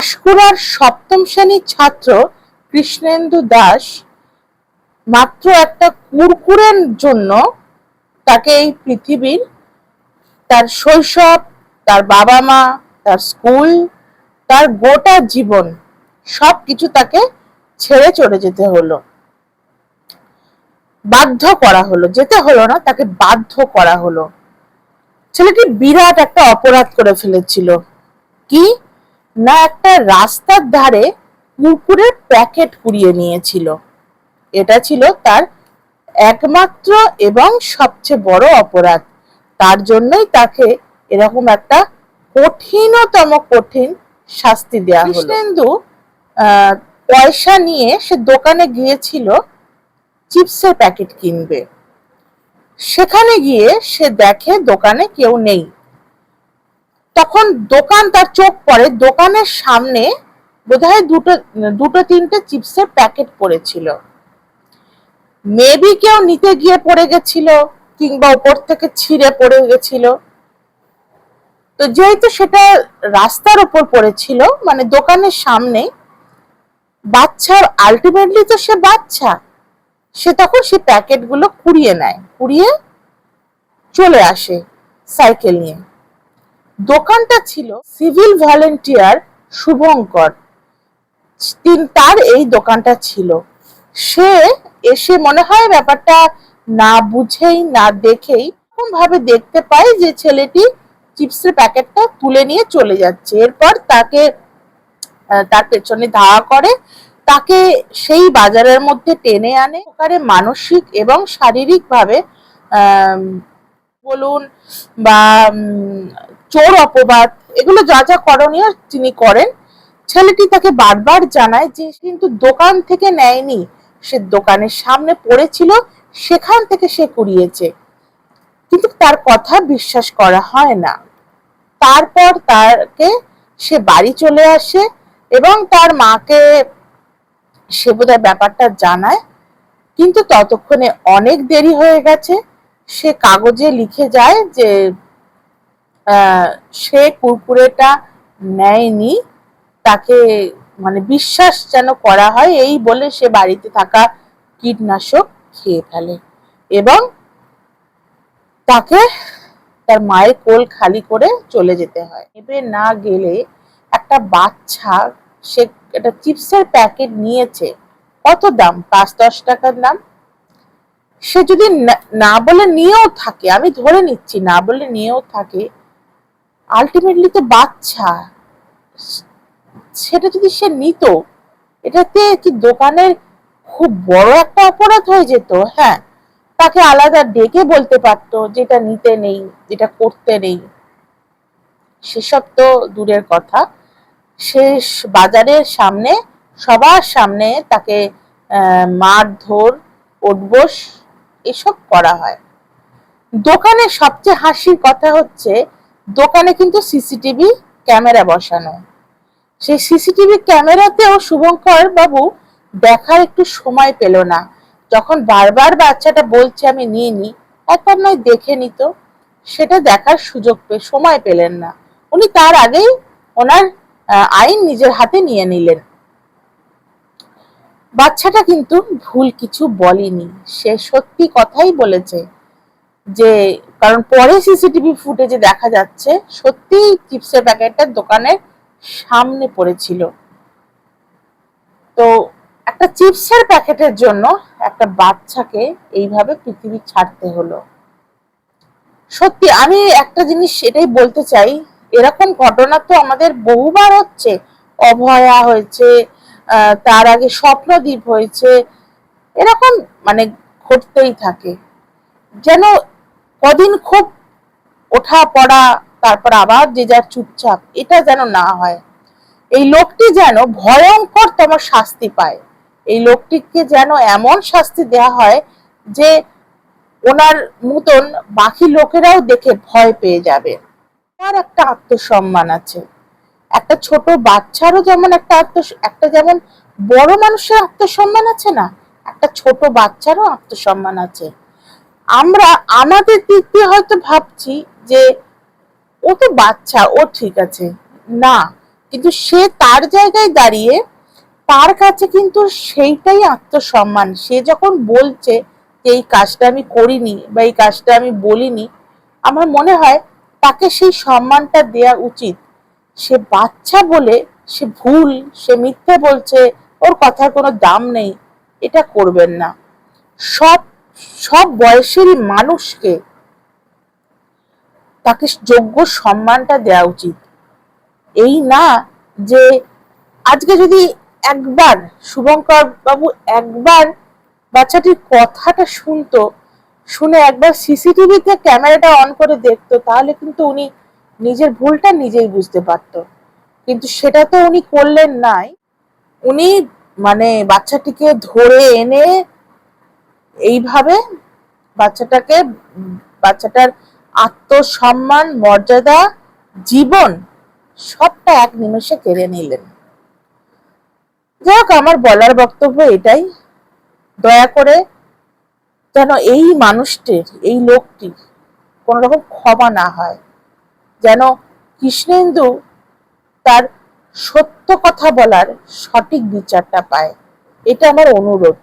পাঁশকুড়ার সপ্তম শ্রেণির ছাত্র কৃষ্ণেন্দু দাস মাত্র একটা কুরকুরের জন্য তাকে এই পৃথিবীর তার শৈশব, তার বাবা মা তার স্কুল, তার গোটা জীবন সব কিছু তাকে ছেড়ে চলে যেতে হলো। বাধ্য করা হলো, যেতে হলো না, তাকে বাধ্য করা হলো। ছেলেটি বিরাট একটা অপরাধ করে ফেলেছিল। কি? না একটা রাস্তার ধারে কুকুরের প্যাকেট কুড়িয়ে নিয়েছিল। এটা ছিল তার একমাত্র এবং সবচেয়ে বড় অপরাধ। তার জন্যই তাকে এরকম একটা কঠিনতম কঠিন শাস্তি দেওয়া হলো। কৃষ্ণেন্দু আহ, পয়সা নিয়ে সে দোকানে গিয়েছিল চিপসের প্যাকেট কিনবে। সেখানে গিয়ে সে দেখে দোকানে কেউ নেই। তখন দোকান তার চোখ পড়ে। দোকানের সামনে বোধহয় দুটো দুটো, তিনটে চিপসের প্যাকেট পড়েছিল। মেবি কেউ নিতে গিয়ে পড়ে গেছিল কিংবা উপর থেকে ছিঁড়ে পড়ে গেছিল। তো যেহেতু সেটা রাস্তার উপর পড়েছিল মানে দোকানের সামনে বাচ্চা আলটিমেটলি তো সে বাচ্চা, সে তখন সে প্যাকেটগুলো কুড়িয়ে নেয়, কুড়িয়ে চলে আসে সাইকেল নিয়ে। দোকানটা ছিল সিভিল ভলেন্টিয়ার শুভঙ্কর। তিন তার এই দোকানটা ছিল। সে এসে মনে হয় ব্যাপারটা না বুঝেই, না দেখেই ভাবে দেখতে পায় যে ছেলেটি চিপসের প্যাকেটটা তুলে নিয়ে চলে যাচ্ছে। এরপর তাকে তার পেছনে ধাওয়া করে। তাকে সেই বাজারের মধ্যে টেনে আনে। ওখানে মানসিক এবং শারীরিকভাবে বলুন বা চোর অপবাদ, এগুলো যা যা করণীয় তিনি করেন। ছেলেটি তাকে বারবার জানায় যে কিন্তু দোকান থেকে নেয়নি, সে দোকানের সামনে পড়েছিল, সেখান থেকে সে কুড়িয়েছে। কিন্তু তার কথা বিশ্বাস করা হয় না। তারপর তাকে সে বাড়ি চলে আসে এবং তার মাকে সে বোধহয় ব্যাপারটা জানায়। কিন্তু ততক্ষণে অনেক দেরি হয়ে গেছে। সে কাগজে লিখে যায় যে সে কুরকুরেটা নেয়নি, তাকে মানে বিশ্বাস যেন করা হয়, এই বলে সে বাড়িতে থাকা কীটনাশক খেয়ে ফেলে। এবং তাকে তার মায়ের কোল খালি করে চলে যেতে হয়। এবে না গেলে একটা বাচ্চা, সে একটা চিপসের প্যাকেট নিয়েছে, কত দাম? পাঁচ দশ টাকার দাম? সে যদি না- না বলে নিয়েও থাকে, আমি ধরে নিচ্ছি, না বলে নিয়েও থাকে আলটিমেটলি তো বাচ্চা, সেটা যদি সে নিত, এটাতে কি দোকানের খুব বড় একটা অপরাধ হয়ে যেত? হ্যাঁ তাকে আলাদা ডেকে বলতে পারতো যেটা নিতে নেই, যেটা করতে নেই। সেসব তো দূরের কথা। শেষ বাজারের সামনে, সবার সামনে তাকে মারধর উঠবোস এসব করা হয়। দোকানে সবচেয়ে হাসির কথা হচ্ছে দোকানে কিন্তু সিসিটিভি ক্যামেরা বসানো। সেই সিসিটিভি ক্যামেরাতেও শুভঙ্কর বাবু দেখার একটু সময় পেল না। যখন বারবার বাচ্চাটা বলছে আমি নিয়ে নি, একবার নয় দেখে নিত সেটা দেখার সুযোগ পেয়ে সময় পেলেন না। উনি তার আগেই ওনার আইন নিজের হাতে নিয়ে নিলেন। বাচ্চাটা কিন্তু ভুল কিছু বলেনি। সে সত্যি কথাই বলেছে। যে, কারণ পরে সিসিটিভি ফুটেজে দেখা যাচ্ছে সত্যি চিপসের প্যাকেটটা দোকানের সামনে পড়েছিল। তো একটা চিপসের প্যাকেটের জন্য একটা বাচ্চাকে এইভাবে পৃথিবী ছাড়তে হলো। সত্যি, আমি একটা জিনিস এটাই বলতে চাই, এরকম ঘটনা তো আমাদের বহুবার হচ্ছে। অভয়া হয়েছে তার আগে স্বপ্নদ্বীপ হয়েছে, এরকম মানে ঘটতেই থাকে। যেন কদিন খুব ওঠা পড়া, তারপর আবার যে যার চুপচাপ, এটা যেন না হয়। এই লোকটি যেন ভয়ঙ্কর তোমার শাস্তি পায়। এই লোকটিকে যেন এমন শাস্তি দেয়া হয় যে ওনার মতন বাকি লোকেরাও দেখে ভয় পেয়ে যাবে। তার একটা আত্মসম্মান আছে। একটা ছোট বাচ্চারও যেমন একটা আত্ম, একটা যেমন বড় মানুষের আত্মসম্মান আছে না, একটা ছোট বাচ্চারও আত্মসম্মান আছে। আমরা আমাদের দিক দিয়ে হয়তো ভাবছি যে ও তো বাচ্চা, ও ঠিক আছে। না, কিন্তু সে তার জায়গায় দাঁড়িয়ে তার কাছে কিন্তু সেইটাই আত্মসম্মান। সে যখন বলছে যে এই কাজটা আমি করিনি বা এই কাজটা আমি বলিনি, আমার মনে হয় তাকে সেই সম্মানটা দেয়া উচিত। সে বাচ্চা বলে সে ভুল, সে মিথ্যে বলছে, ওর কথার কোনো দাম নেই, এটা করবেন না। সব সব বয়সেরই মানুষকে তাকে যোগ্য সম্মানটা দেওয়া উচিত। এই না যে আজকে যদি একবার শুভঙ্কর বাবু একবার বাচ্চাটির কথাটা শুনতো, শুনে একবার সিসিটিভিতে ক্যামেরাটা অন করে দেখতো, তাহলে কিন্তু উনি নিজের ভুলটা নিজেই বুঝতে পারতো। কিন্তু সেটা তো উনি করলেন নাই। উনি মানে বাচ্চাটিকে ধরে এনে এইভাবে বাচ্চাটাকে বাচ্চাটার আত্মসম্মান, মর্যাদা, জীবন সবটা এক নিমেষে কেড়ে নিলেন। যাই আমার বলার বক্তব্য এটাই। দয়া করে যেন এই মানুষটির, এই লোকটির কোন রকম ক্ষমা না হয়। যেন কৃষ্ণেন্দু তার সত্য কথা বলার সঠিক বিচারটা পায়। এটা আমার অনুরোধ।